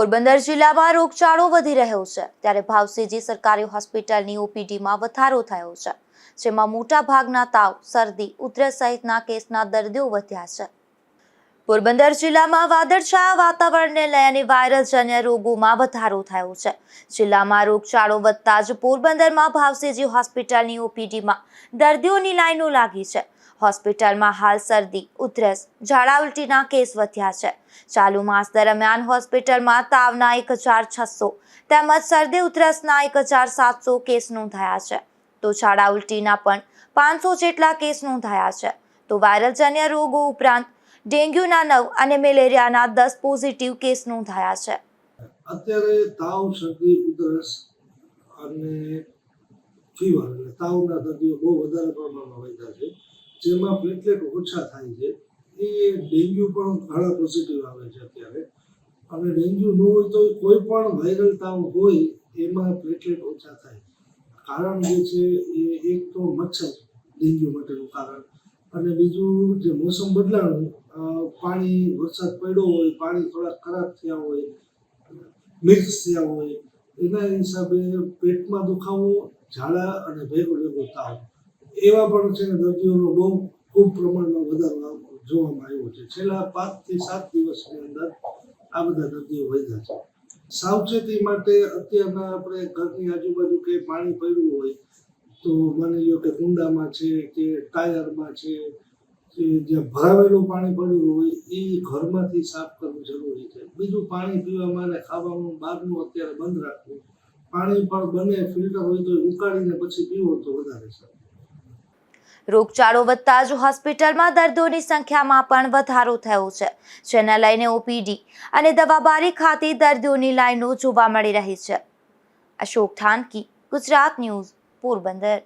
પોરબંદર જિલ્લામાં રોગચાળો વધી રહ્યો છે. ત્યારે ભાવસીજી સરકારી હોસ્પિટલની ઓપીડીમાં વધારો થયો છે, જેમાં મોટા ભાગના તાવ, શરદી, ઉધરસ સહિતના કેસના દર્દીઓ વધ્યા છે. પોરબંદર જિલ્લામાં વાદળછાયા વાતાવરણને લઈ અને વાયરલ જન્ય રોગોમાં વધારો થયો છે. જિલ્લામાં રોગચાળો વધતા જ પોરબંદરમાં ભાવસીજી હોસ્પિટલની ઓપીડીમાં દર્દીઓની લાઈનો લાગી છે. હોસ્પિટલમાં હાલ શરદી, ઉધરસ, ઝાડા ઉલટીના કેસ વધ્યા છે. ચાલુ માસ દરમિયાન હોસ્પિટલમાં તાવના એક હજાર છસો તેમજ શરદી, ઉધરસના એક હજાર સાતસો કેસ નોંધાયા છે. તો ઝાડા ઉલટીના પણ પાંચસો જેટલા કેસ નોંધાયા છે. તો વાયરલ જન્ય રોગો ઉપરાંત ડેન્ગ્યુના નવ અને મેલેરિયાના દસ પોઝિટિવ કેસ નોંધાયા છે. અત્યારે તાવ, શરદી, ઉધરસ અને ફીવર તાવના દર્દીઓ બહુ વધારે પ્રમાણમાં વધ્યા છે. જેમાં પ્લેટલેટ ઓછા થાય છે, એ ડેન્ગ્યુ પણ ઘણા પોઝિટિવ આવે છે અત્યારે. અને ડેન્ગ્યુ ન હોય તો કોઈ પણ વાયરલ તાવ હોય, એમાં પ્લેટલેટ ઓછા થાય. કારણ જે છે, એ એક તો મચ્છર ડેન્ગ્યુ માટેનું કારણ. અને બીજું જે મોસમ બદલાણું પાણી વરસાદ પડ્યો હોય, પાણી થોડા ખરાબ થયા હોય મિક્સ થયા હોય, એના હિસાબે પેટમાં દુખાવો, ઝાડા અને ભેગો ભેગો તાવ. એવા પણ છે ને દર્દીઓનો બહુ ખૂબ પ્રમાણમાં વધારો જોવામાં આવ્યો છે. છેલ્લા પાંચથી સાત દિવસની અંદર આ બધા દર્દીઓ વધ્યા છે. સાવચેતી માટે અત્યારના આપણે ઘરની આજુબાજુ કે પાણી પડ્યું હોય તો માની લો કે કુંડામાં છે કે ટાયરમાં છે કે જ્યાં ભરાવેલું પાણી પડ્યું હોય એ ઘરમાંથી સાફ કરવું જરૂરી છે. બીજું પાણી પીવામાં અને ખાવાનું બહારનું અત્યારે બંધ રાખવું. પાણી પણ બને, ફિલ્ટર હોય તો ઉકાળીને પછી પીવો તો વધારે સારું. રોગચાળો વધતા જ હોસ્પિટલમાં દર્દોની સંખ્યામાં પણ વધારો થયો છે. જેને લઈને ઓપીડી અને દવાબારી ખાતે દર્દીઓની લાઈનો જોવા મળી રહી છે. અશોક થાનકી, ગુજરાત ન્યૂઝ, પોરબંદર.